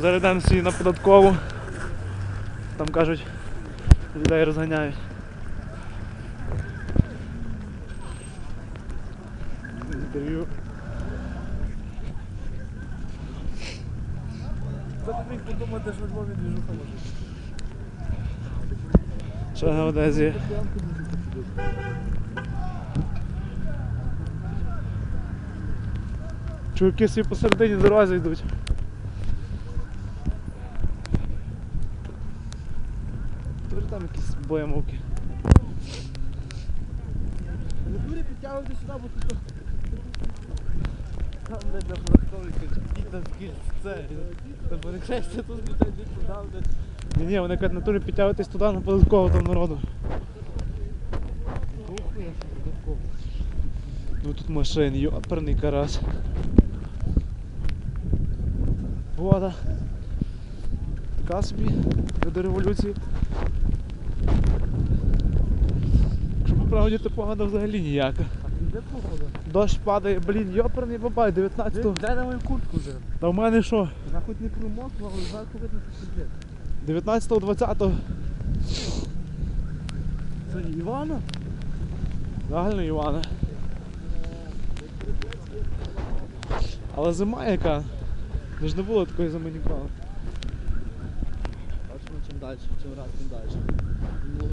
Зараз йдемо всі на податкову. Там кажуть, людей розганяють. Інтерв'ю. Міг подумати, що в Львові двіжуха може? Що на Чуваки всі посередині дорозі йдуть. Дуже там якісь боємовки. Натурі підтягувати сюди, бо тут... Там, на податковій кажуть, там кільце. Та перехрестя тут, блядь, дід подав. Ні, ні, вони кажуть, натурі підтягуватись туди на податкову там народу. Податково. Ну тут машин, йоперний карась. Вода. Така собі до революції. Якщо по правді, то погода взагалі ніяка. Де погода? Дощ падає, блін, йоперний бабай, 19 Дай- на мою куртку вже. Та в мене що? Вона хоч не промокла, але зверху видно, що сидить. 19-го, 20-го. Це Івана? Реально Івана. Але зима яка. Ну ж не було такої за заманікали. Бачимо чим далі, чим раз, тим далі.